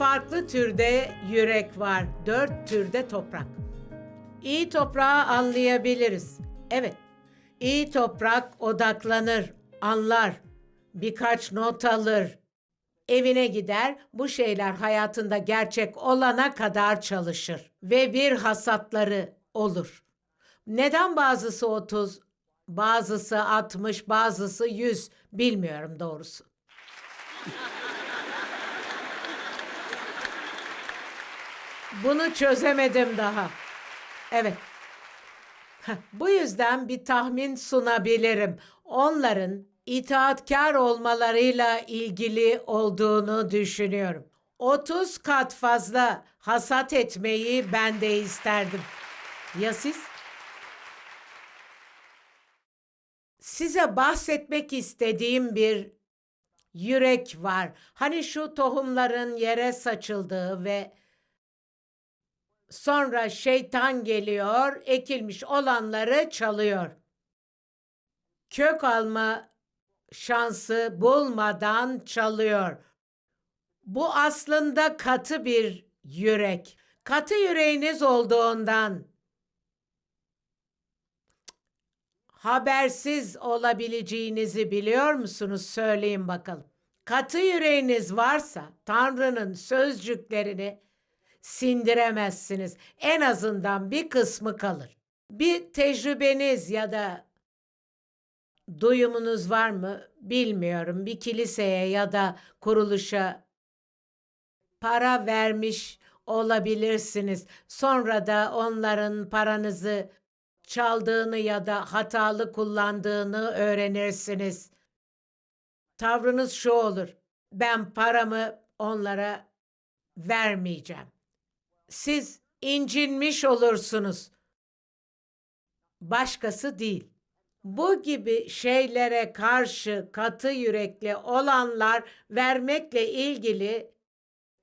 farklı türde yürek var, dört türde toprak. İyi toprağı anlayabiliriz. Evet, iyi toprak odaklanır, anlar, birkaç not alır, evine gider, bu şeyler hayatında gerçek olana kadar çalışır ve bir hasatları olur. Neden bazısı 30, bazısı 60, bazısı 100 bilmiyorum doğrusu. Bunu çözemedim daha. Evet. Bu yüzden bir tahmin sunabilirim. Onların itaatkar olmalarıyla ilgili olduğunu düşünüyorum. 30 kat fazla hasat etmeyi ben de isterdim. Ya siz? Size bahsetmek istediğim bir yürek var. Hani şu tohumların yere saçıldığı ve Sonra şeytan geliyor, ekilmiş olanları çalıyor. Kök alma şansı bulmadan çalıyor. Bu aslında katı bir yürek. Katı yüreğiniz olduğundan habersiz olabileceğinizi biliyor musunuz? Söyleyin bakalım. Katı yüreğiniz varsa Tanrı'nın sözcüklerini sindiremezsiniz. En azından bir kısmı kalır. Bir tecrübeniz ya da duyumunuz var mı bilmiyorum. Bir kiliseye ya da kuruluşa para vermiş olabilirsiniz. Sonra da onların paranızı çaldığını ya da hatalı kullandığını öğrenirsiniz. Tavrınız şu olur. Ben paramı onlara vermeyeceğim siz incinmiş olursunuz. Başkası değil. Bu gibi şeylere karşı katı yürekli olanlar vermekle ilgili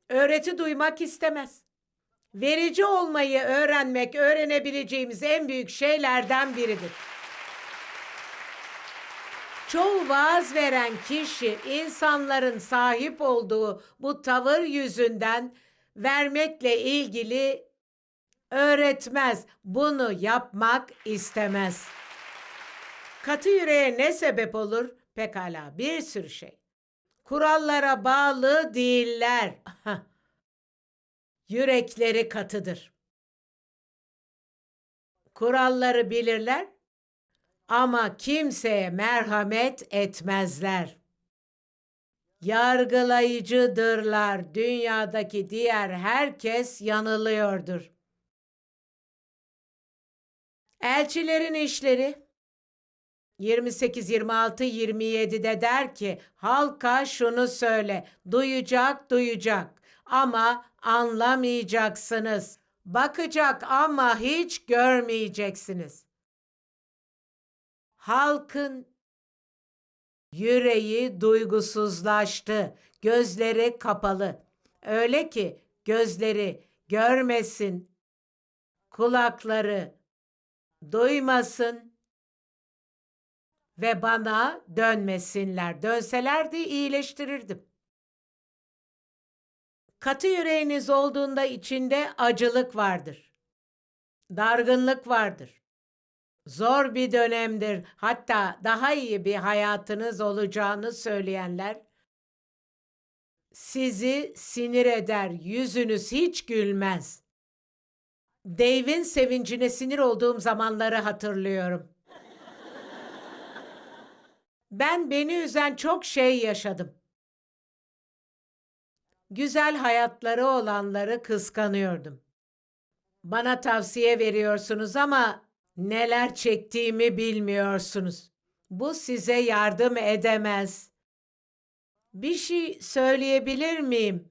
öğreti duymak istemez. Verici olmayı öğrenmek öğrenebileceğimiz en büyük şeylerden biridir. Çoğu vaaz veren kişi insanların sahip olduğu bu tavır yüzünden vermekle ilgili öğretmez. Bunu yapmak istemez. Katı yüreğe ne sebep olur? Pekala bir sürü şey. Kurallara bağlı değiller. Yürekleri katıdır. Kuralları bilirler ama kimseye merhamet etmezler yargılayıcıdırlar. Dünyadaki diğer herkes yanılıyordur. Elçilerin işleri 28 26 27'de der ki halka şunu söyle duyacak duyacak ama anlamayacaksınız. Bakacak ama hiç görmeyeceksiniz. Halkın Yüreği duygusuzlaştı, gözleri kapalı. Öyle ki gözleri görmesin, kulakları duymasın ve bana dönmesinler. Dönselerdi iyileştirirdim. Katı yüreğiniz olduğunda içinde acılık vardır. Dargınlık vardır. Zor bir dönemdir. Hatta daha iyi bir hayatınız olacağını söyleyenler sizi sinir eder. Yüzünüz hiç gülmez. Dave'in sevincine sinir olduğum zamanları hatırlıyorum. Ben beni üzen çok şey yaşadım. Güzel hayatları olanları kıskanıyordum. Bana tavsiye veriyorsunuz ama Neler çektiğimi bilmiyorsunuz. Bu size yardım edemez. Bir şey söyleyebilir miyim?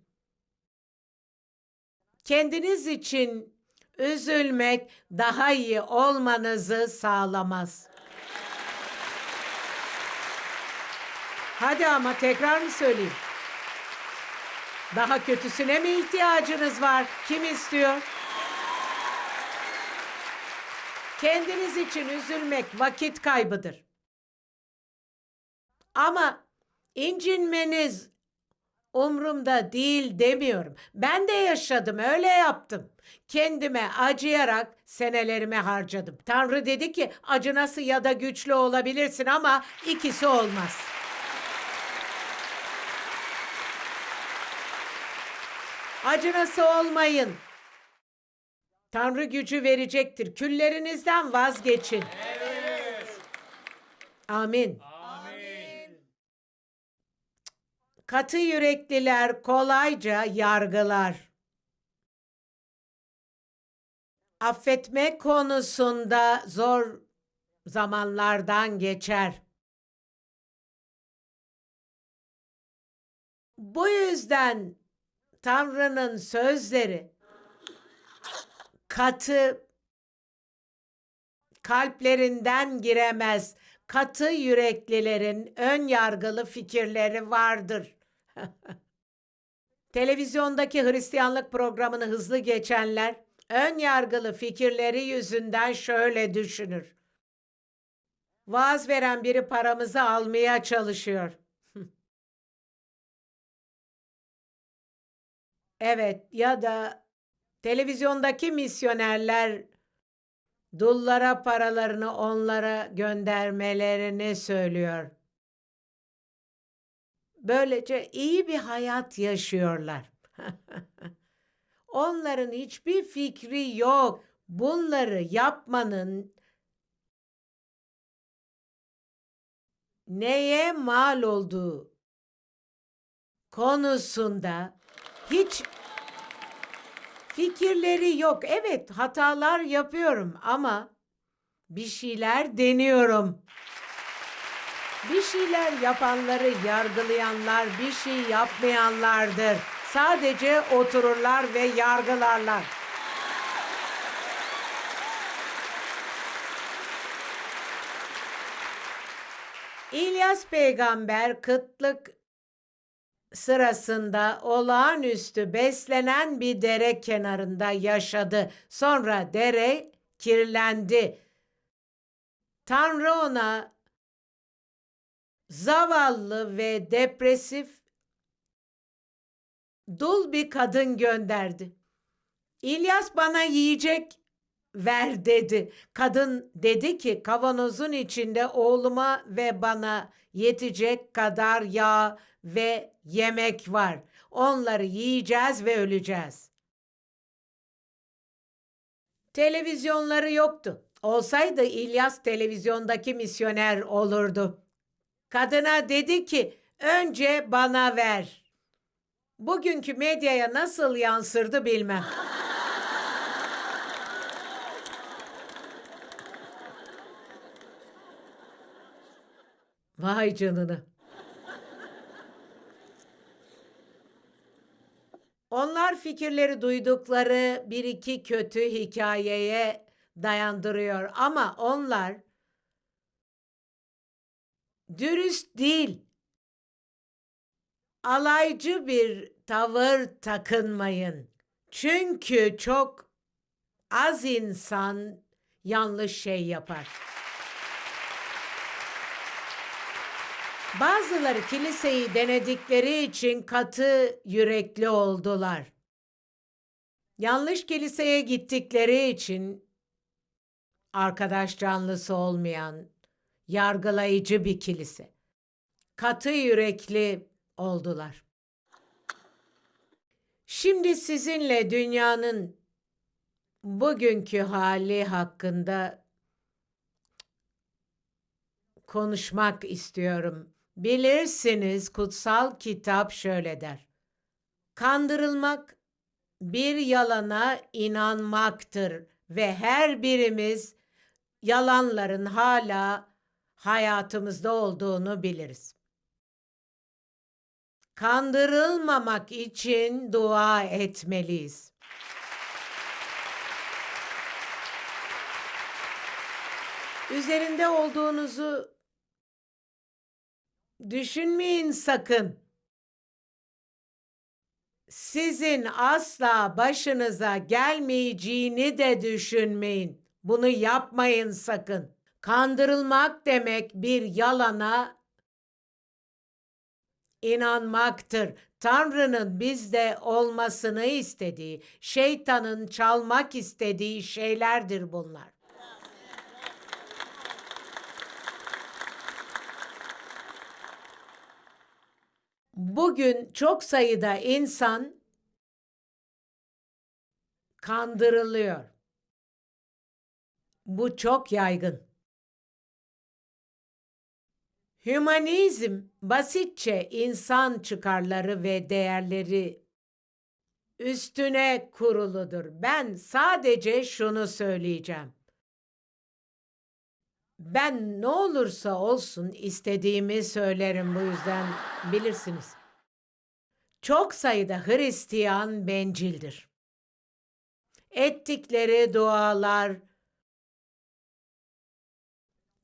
Kendiniz için üzülmek daha iyi olmanızı sağlamaz. Hadi ama tekrar mı söyleyeyim? Daha kötüsüne mi ihtiyacınız var? Kim istiyor? Kendiniz için üzülmek vakit kaybıdır. Ama incinmeniz umrumda değil demiyorum. Ben de yaşadım, öyle yaptım. Kendime acıyarak senelerimi harcadım. Tanrı dedi ki acınası ya da güçlü olabilirsin ama ikisi olmaz. Acınası olmayın. Tanrı gücü verecektir. Küllerinizden vazgeçin. Amin. Katı yürekliler kolayca yargılar. Affetme konusunda zor zamanlardan geçer. Bu yüzden Tanrı'nın sözleri katı kalplerinden giremez. Katı yüreklilerin ön yargılı fikirleri vardır. Televizyondaki Hristiyanlık programını hızlı geçenler ön yargılı fikirleri yüzünden şöyle düşünür. Vaaz veren biri paramızı almaya çalışıyor. Evet ya da televizyondaki misyonerler dullara paralarını onlara göndermelerini söylüyor. Böylece iyi bir hayat yaşıyorlar. Onların hiçbir fikri yok. Bunları yapmanın neye mal olduğu konusunda hiç fikirleri yok. Evet, hatalar yapıyorum ama bir şeyler deniyorum. Bir şeyler yapanları yargılayanlar bir şey yapmayanlardır. Sadece otururlar ve yargılarlar. İlyas peygamber kıtlık sırasında olağanüstü beslenen bir dere kenarında yaşadı. Sonra dere kirlendi. Tanrı ona zavallı ve depresif dul bir kadın gönderdi. İlyas bana yiyecek ver dedi. Kadın dedi ki kavanozun içinde oğluma ve bana yetecek kadar yağ ve yemek var. Onları yiyeceğiz ve öleceğiz. Televizyonları yoktu. Olsaydı İlyas televizyondaki misyoner olurdu. Kadına dedi ki önce bana ver. Bugünkü medyaya nasıl yansırdı bilmem. Vay canına. Onlar fikirleri duydukları bir iki kötü hikayeye dayandırıyor ama onlar dürüst değil. Alaycı bir tavır takınmayın. Çünkü çok az insan yanlış şey yapar. Bazıları kiliseyi denedikleri için katı yürekli oldular. Yanlış kiliseye gittikleri için arkadaş canlısı olmayan, yargılayıcı bir kilise. Katı yürekli oldular. Şimdi sizinle dünyanın bugünkü hali hakkında konuşmak istiyorum. Bilirsiniz kutsal kitap şöyle der. Kandırılmak bir yalana inanmaktır ve her birimiz yalanların hala hayatımızda olduğunu biliriz. Kandırılmamak için dua etmeliyiz. Üzerinde olduğunuzu düşünmeyin sakın. Sizin asla başınıza gelmeyeceğini de düşünmeyin. Bunu yapmayın sakın. Kandırılmak demek bir yalana inanmaktır. Tanrı'nın bizde olmasını istediği, şeytanın çalmak istediği şeylerdir bunlar. Bugün çok sayıda insan kandırılıyor. Bu çok yaygın. Hümanizm basitçe insan çıkarları ve değerleri üstüne kuruludur. Ben sadece şunu söyleyeceğim. Ben ne olursa olsun istediğimi söylerim bu yüzden bilirsiniz. Çok sayıda Hristiyan bencildir. Ettikleri dualar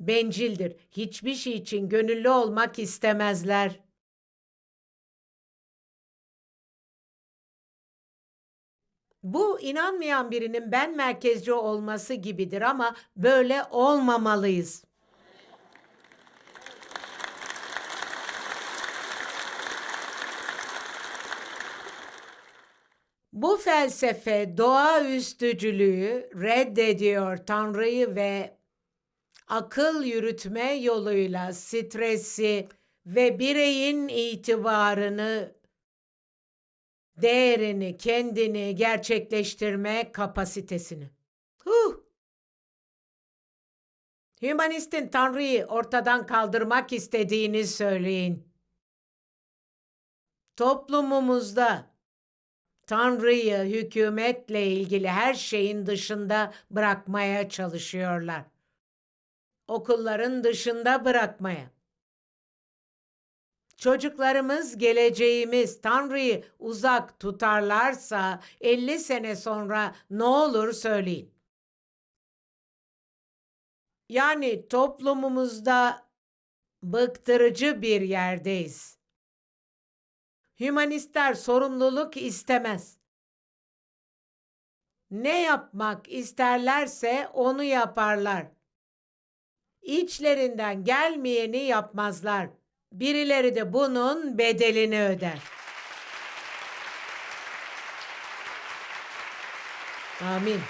bencildir. Hiçbir şey için gönüllü olmak istemezler. Bu inanmayan birinin ben merkezci olması gibidir ama böyle olmamalıyız. Bu felsefe doğaüstücülüğü reddediyor Tanrı'yı ve akıl yürütme yoluyla stresi ve bireyin itibarını, değerini, kendini gerçekleştirme kapasitesini. Huh! Hümanistin Tanrı'yı ortadan kaldırmak istediğini söyleyin. Toplumumuzda Tanrı'yı hükümetle ilgili her şeyin dışında bırakmaya çalışıyorlar. Okulların dışında bırakmaya. Çocuklarımız geleceğimiz Tanrı'yı uzak tutarlarsa 50 sene sonra ne olur söyleyin. Yani toplumumuzda bıktırıcı bir yerdeyiz. Hümanistler sorumluluk istemez. Ne yapmak isterlerse onu yaparlar. İçlerinden gelmeyeni yapmazlar. Birileri de bunun bedelini öder. Amin.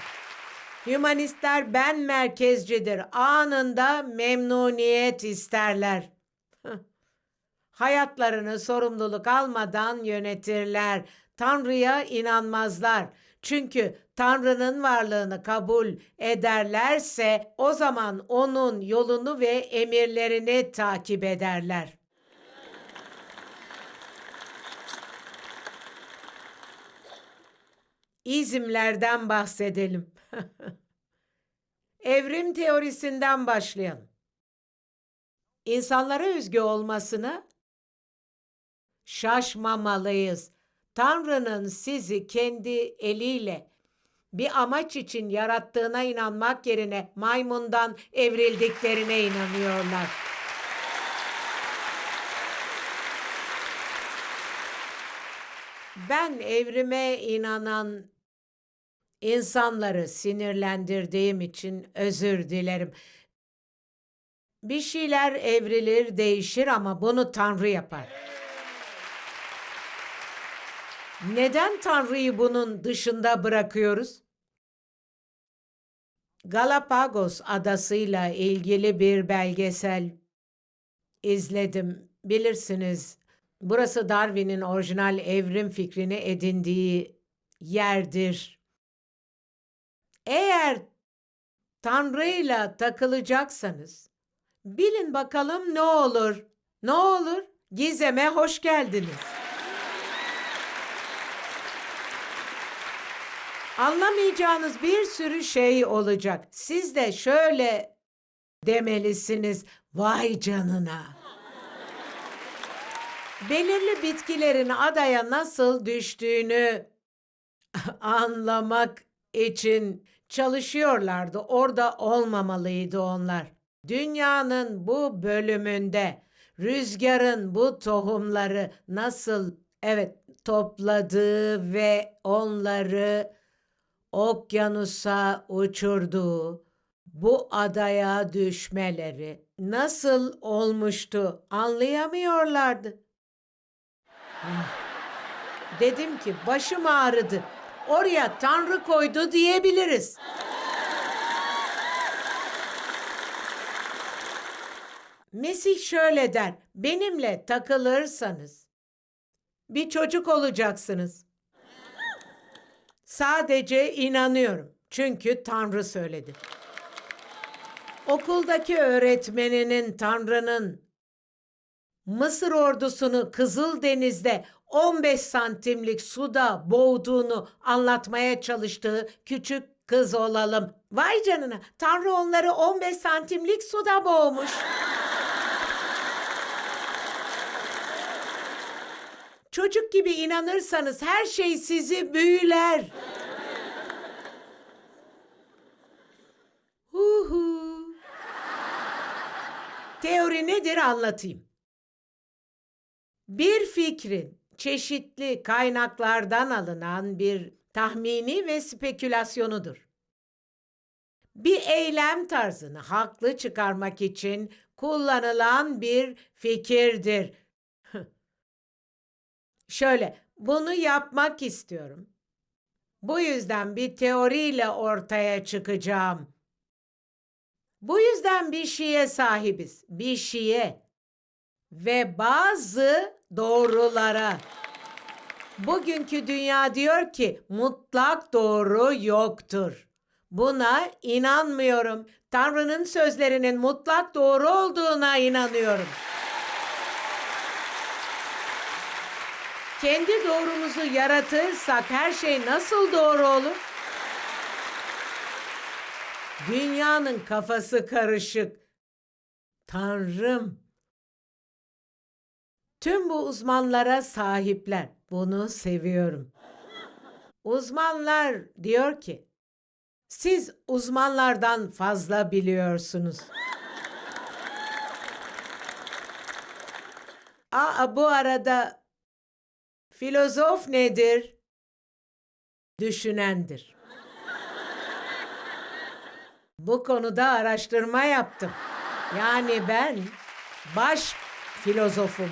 Hümanistler ben merkezcidir. Anında memnuniyet isterler. Hayatlarını sorumluluk almadan yönetirler. Tanrı'ya inanmazlar. Çünkü Tanrı'nın varlığını kabul ederlerse o zaman onun yolunu ve emirlerini takip ederler. İzimlerden bahsedelim. Evrim teorisinden başlayalım. İnsanlara özgü olmasını şaşmamalıyız. Tanrı'nın sizi kendi eliyle bir amaç için yarattığına inanmak yerine maymundan evrildiklerine inanıyorlar. Ben evrime inanan insanları sinirlendirdiğim için özür dilerim. Bir şeyler evrilir, değişir ama bunu Tanrı yapar. Neden Tanrı'yı bunun dışında bırakıyoruz? Galapagos adasıyla ilgili bir belgesel izledim. Bilirsiniz, burası Darwin'in orijinal evrim fikrini edindiği yerdir. Eğer Tanrı'yla takılacaksanız, bilin bakalım ne olur? Ne olur? Gizem'e hoş geldiniz. Anlamayacağınız bir sürü şey olacak. Siz de şöyle demelisiniz. Vay canına. Belirli bitkilerin adaya nasıl düştüğünü anlamak için çalışıyorlardı. Orada olmamalıydı onlar. Dünyanın bu bölümünde rüzgarın bu tohumları nasıl evet topladığı ve onları okyanusa uçurduğu bu adaya düşmeleri nasıl olmuştu anlayamıyorlardı. Ah, Dedim ki başım ağrıdı. Oraya Tanrı koydu diyebiliriz. Mesih şöyle der. Benimle takılırsanız bir çocuk olacaksınız. Sadece inanıyorum. Çünkü Tanrı söyledi. Okuldaki öğretmeninin Tanrı'nın Mısır ordusunu Kızıldeniz'de 15 santimlik suda boğduğunu anlatmaya çalıştığı küçük kız olalım. Vay canına Tanrı onları 15 santimlik suda boğmuş. Çocuk gibi inanırsanız her şey sizi büyüler. Hu hu. Teori nedir anlatayım. Bir fikrin çeşitli kaynaklardan alınan bir tahmini ve spekülasyonudur. Bir eylem tarzını haklı çıkarmak için kullanılan bir fikirdir. Şöyle, bunu yapmak istiyorum. Bu yüzden bir teoriyle ortaya çıkacağım. Bu yüzden bir şeye sahibiz. Bir şeye ve bazı doğrulara. Bugünkü dünya diyor ki mutlak doğru yoktur. Buna inanmıyorum. Tanrı'nın sözlerinin mutlak doğru olduğuna inanıyorum. Kendi doğrumuzu yaratırsak her şey nasıl doğru olur? Dünyanın kafası karışık. Tanrım. Tüm bu uzmanlara sahipler. Bunu seviyorum. Uzmanlar diyor ki, siz uzmanlardan fazla biliyorsunuz. Aa, bu arada filozof nedir? Düşünendir. Bu konuda araştırma yaptım. Yani ben baş filozofum.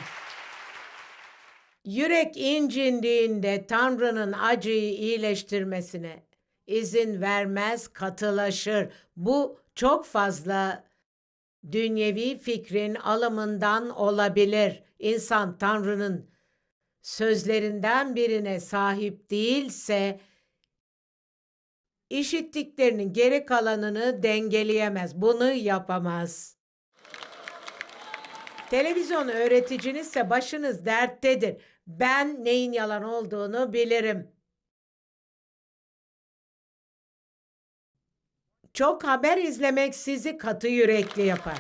Yürek incindiğinde Tanrı'nın acıyı iyileştirmesine izin vermez, katılaşır. Bu çok fazla dünyevi fikrin alımından olabilir. İnsan Tanrı'nın sözlerinden birine sahip değilse işittiklerinin geri kalanını dengeleyemez. Bunu yapamaz. Televizyon öğreticinizse başınız derttedir. Ben neyin yalan olduğunu bilirim. Çok haber izlemek sizi katı yürekli yapar.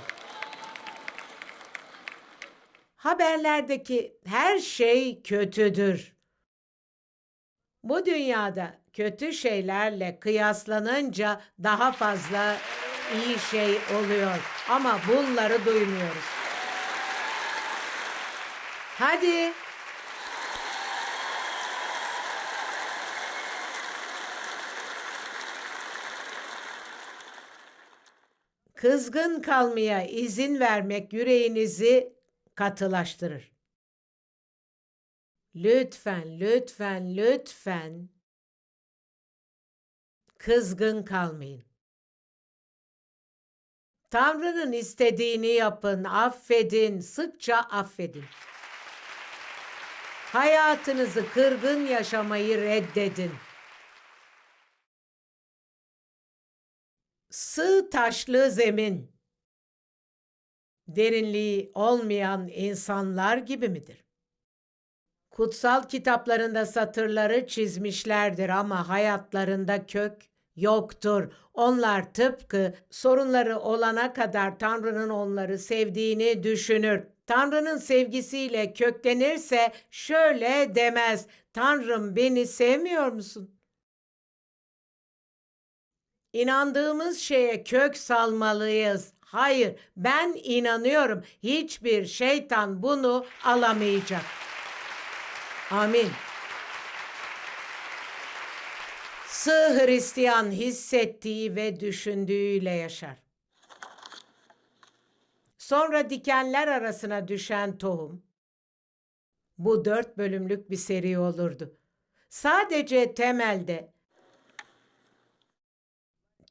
Haberlerdeki her şey kötüdür. Bu dünyada kötü şeylerle kıyaslanınca daha fazla iyi şey oluyor ama bunları duymuyoruz. Hadi. Kızgın kalmaya izin vermek yüreğinizi katılaştırır. Lütfen, lütfen, lütfen kızgın kalmayın. Tanrı'nın istediğini yapın, affedin, sıkça affedin. Hayatınızı kırgın yaşamayı reddedin. Sığ taşlı zemin, derinliği olmayan insanlar gibi midir? Kutsal kitaplarında satırları çizmişlerdir ama hayatlarında kök yoktur. Onlar tıpkı sorunları olana kadar Tanrı'nın onları sevdiğini düşünür. Tanrı'nın sevgisiyle köklenirse şöyle demez. Tanrım beni sevmiyor musun? İnandığımız şeye kök salmalıyız. Hayır, ben inanıyorum. Hiçbir şeytan bunu alamayacak. Amin. Sığ Hristiyan hissettiği ve düşündüğüyle yaşar. Sonra dikenler arasına düşen tohum, bu dört bölümlük bir seri olurdu. Sadece temelde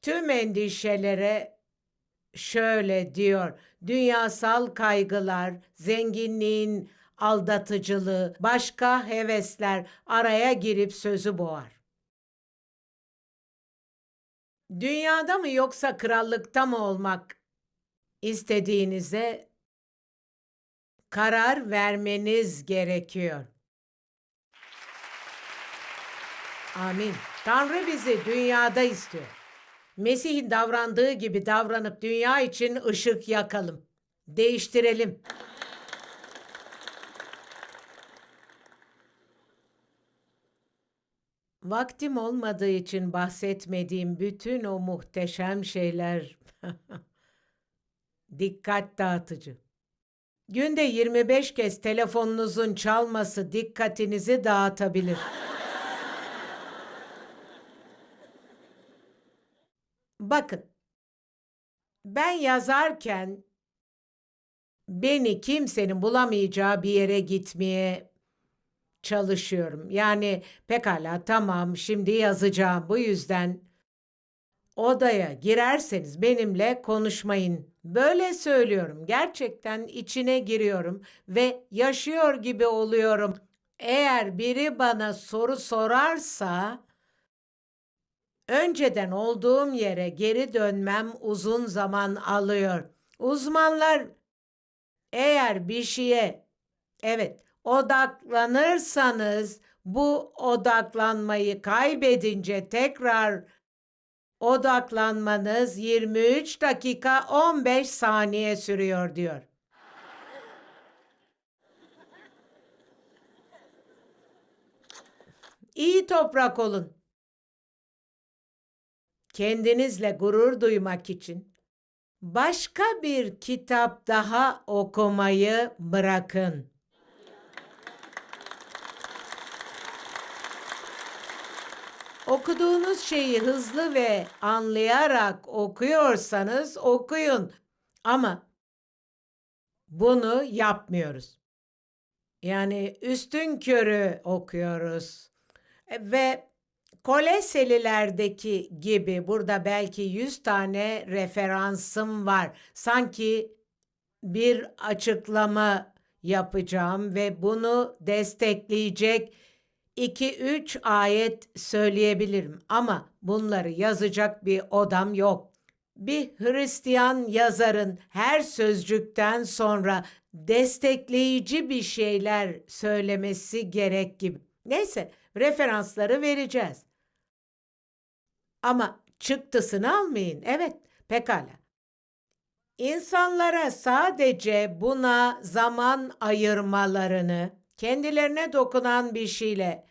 tüm endişelere şöyle diyor. Dünyasal kaygılar, zenginliğin aldatıcılığı, başka hevesler araya girip sözü boğar. Dünyada mı yoksa krallıkta mı olmak istediğinize karar vermeniz gerekiyor. Amin. Tanrı bizi dünyada istiyor. Mesih'in davrandığı gibi davranıp dünya için ışık yakalım. Değiştirelim. Vaktim olmadığı için bahsetmediğim bütün o muhteşem şeyler dikkat dağıtıcı. Günde 25 kez telefonunuzun çalması dikkatinizi dağıtabilir. Bakın, ben yazarken beni kimsenin bulamayacağı bir yere gitmeye çalışıyorum. Yani pekala tamam şimdi yazacağım bu yüzden odaya girerseniz benimle konuşmayın. Böyle söylüyorum. Gerçekten içine giriyorum ve yaşıyor gibi oluyorum. Eğer biri bana soru sorarsa önceden olduğum yere geri dönmem uzun zaman alıyor. Uzmanlar eğer bir şeye evet odaklanırsanız bu odaklanmayı kaybedince tekrar odaklanmanız 23 dakika 15 saniye sürüyor diyor. İyi toprak olun. Kendinizle gurur duymak için başka bir kitap daha okumayı bırakın. Okuduğunuz şeyi hızlı ve anlayarak okuyorsanız okuyun. Ama bunu yapmıyoruz. Yani üstün körü okuyoruz. Ve Koleselilerdeki gibi burada belki 100 tane referansım var. Sanki bir açıklama yapacağım ve bunu destekleyecek 2-3 ayet söyleyebilirim ama bunları yazacak bir odam yok. Bir Hristiyan yazarın her sözcükten sonra destekleyici bir şeyler söylemesi gerek gibi. Neyse, referansları vereceğiz. Ama çıktısını almayın. Evet, pekala. İnsanlara sadece buna zaman ayırmalarını, kendilerine dokunan bir şeyle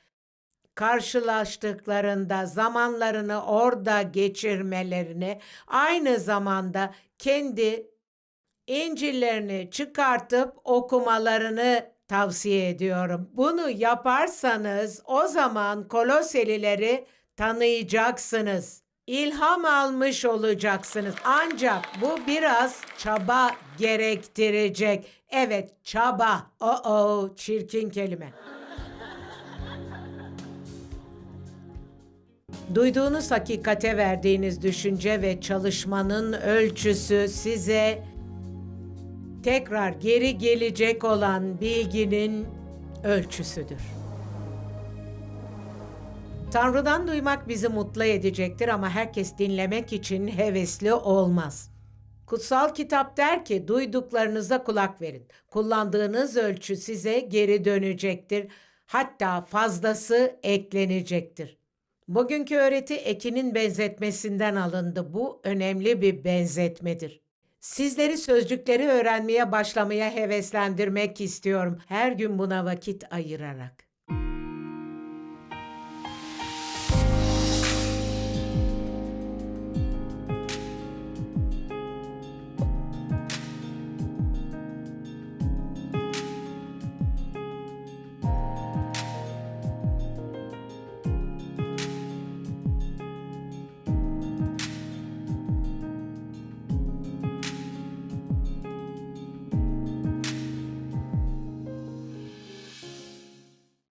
karşılaştıklarında zamanlarını orada geçirmelerini, aynı zamanda kendi İncil'lerini çıkartıp okumalarını tavsiye ediyorum. Bunu yaparsanız o zaman Koloselileri tanıyacaksınız. İlham almış olacaksınız. Ancak bu biraz çaba gerektirecek. Evet, çaba. Oo, çirkin kelime. Duyduğunuz hakikate verdiğiniz düşünce ve çalışmanın ölçüsü size tekrar geri gelecek olan bilginin ölçüsüdür. Tanrı'dan duymak bizi mutlu edecektir ama herkes dinlemek için hevesli olmaz. Kutsal kitap der ki duyduklarınıza kulak verin. Kullandığınız ölçü size geri dönecektir. Hatta fazlası eklenecektir. Bugünkü öğreti Ekin'in benzetmesinden alındı. Bu önemli bir benzetmedir. Sizleri sözcükleri öğrenmeye başlamaya heveslendirmek istiyorum. Her gün buna vakit ayırarak.